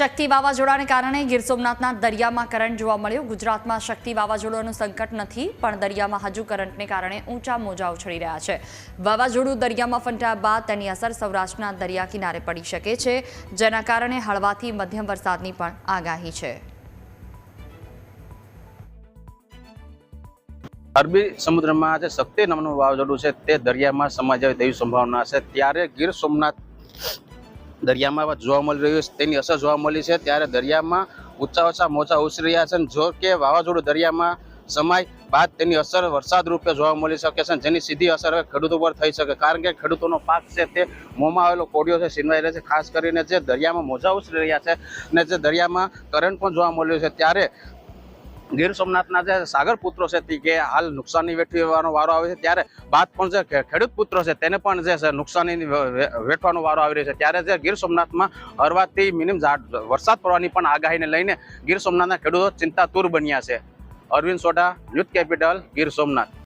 શક્તિ વાવાઝોડાને કારણે ગીર સોમનાથના દરિયામાં કરંટ જોવા મળ્યો. ગુજરાતમાં શક્તિ વાવાઝોડાનું સંકટ નથી, પણ દરિયામાં હજુ કરંટને કારણે ઊંચા મોજા ઉછળી રહ્યા છે. વાવાઝોડું દરિયામાં ફંટાયા બાદ તેની અસર સૌરાષ્ટ્રના દરિયા કિનારે પડી શકે છે, જેના કારણે હળવાથી મધ્યમ વરસાદની પણ આગાહી છે. અરબી સમુદ્રમાં જે શક્તિ નામનું વાવાઝોડું છે. તે દરિયામાં સમાઈ તેવી સંભાવના છે. ત્યારે ગીર સોમનાથ દરિયામાં જોવા મળી રહ્યું છે, તેની અસર જોવા મળી છે. ત્યારે દરિયામાં ઊંચા ઓછા મોજા ઉછરી રહ્યા છે જો કે વાવાઝોડું દરિયામાં સમાય બાદ તેની અસર વરસાદ રૂપે જોવા મળી શકે છે જેની સીધી અસર ખેડૂતો પર થઈ શકે. કારણ કે ખેડૂતોનો પાક છે તે મોંમાં આવેલો કોડિયો છે સીનવાઈ રહે છે. ખાસ કરીને જે દરિયામાં મોજા ઉછરી રહ્યા છે અને જે દરિયામાં કરંટ પણ જોવા મળ્યું છે, ત્યારે ગીર સોમનાથના જે સાગર પુત્રો છે તે કે હાલ નુકસાની વેઠવાનો વારો આવે છે, ત્યારે બાદ પણ જે ખેડૂત પુત્રો છે તેને પણ જે નુકસાની વેઠવાનો વારો આવી રહ્યો છે. ત્યારે જે ગીર સોમનાથમાં હરવાથી મિનિમ વરસાદ પડવાની પણ આગાહીને લઈને ગીર સોમનાથના ખેડૂતો ચિંતાતુર બન્યા છે. Arvind Sodha youth capital, Gir Somnath.